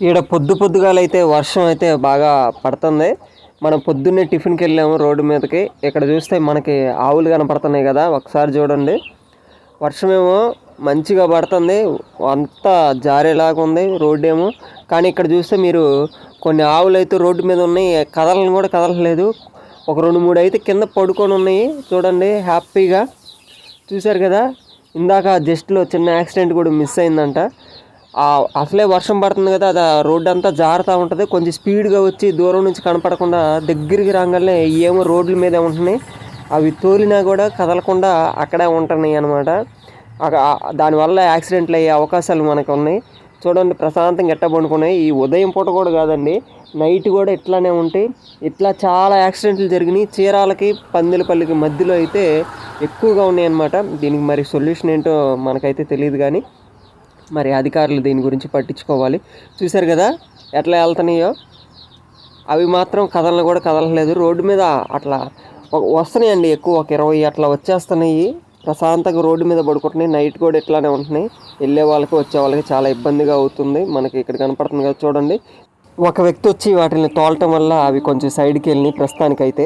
ఈడ పొద్దు పొద్దుగాలైతే వర్షం అయితే బాగా పడుతుంది. మనం పొద్దున్నే టిఫిన్కి వెళ్ళాము రోడ్డు మీదకి. ఇక్కడ చూస్తే మనకి ఆవులు కనపడుతున్నాయి కదా ఒకసారి చూడండి. వర్షమేమో మంచిగా పడుతుంది అంతా జారేలాగా ఉంది రోడ్డు ఏమో కానీ ఇక్కడ చూస్తే మీరు కొన్ని ఆవులు అయితే రోడ్డు మీద ఉన్నాయి కదలను కూడా కదలలేదు. ఒక రెండు మూడు అయితే కింద పడుకొని ఉన్నాయి చూడండి హ్యాపీగా. చూశారు కదా ఇందాక జస్ట్లో చిన్న యాక్సిడెంట్ కూడా మిస్ అయిందంట. అసలే వర్షం పడుతుంది కదా అది రోడ్డు అంతా జారుతూ ఉంటుంది. కొంచెం స్పీడ్గా వచ్చి దూరం నుంచి కనపడకుండా దగ్గరికి రాగానే ఏమో రోడ్ల మీద ఉంటున్నాయి. అవి తోలినా కూడా కదలకుండా అక్కడే ఉంటున్నాయి అనమాట దానివల్ల యాక్సిడెంట్లు అయ్యే అవకాశాలు మనకు ఉన్నాయి. చూడండి ప్రశాంతంగా ఎట్ట పండుకున్నాయి. ఈ ఉదయం పూట కూడా కాదండి నైట్ కూడా ఇట్లానే ఉంటాయి ఇట్లా చాలా యాక్సిడెంట్లు జరిగినాయి. చీరాలకి పందిలపల్లికి మధ్యలో అయితే ఎక్కువగా ఉన్నాయి దీనికి మరి సొల్యూషన్ ఏంటో మనకైతే తెలియదు కానీ మరి అధికారులు దీని గురించి పట్టించుకోవాలి. చూశారు కదా ఎట్లా వెళ్తున్నాయో? అవి మాత్రం కదలను కూడా కదలలేదు రోడ్డు మీద అట్లా వస్తున్నాయండి ఎక్కువ. ఒక ఇరవై అట్లా వచ్చేస్తున్నాయి. ప్రశాంతంగా రోడ్డు మీద పడుకుంటున్నాయి. నైట్ కూడా ఇట్లానే ఉంటున్నాయి. వెళ్ళే వాళ్ళకి వచ్చే వాళ్ళకి చాలా ఇబ్బందిగా అవుతుంది. మనకి ఇక్కడ కనపడుతుంది కదా చూడండి. ఒక వ్యక్తి వచ్చి వాటిని తోలటం వల్ల అవి కొంచెం సైడ్కి వెళ్ళి ప్రస్తుతానికైతే.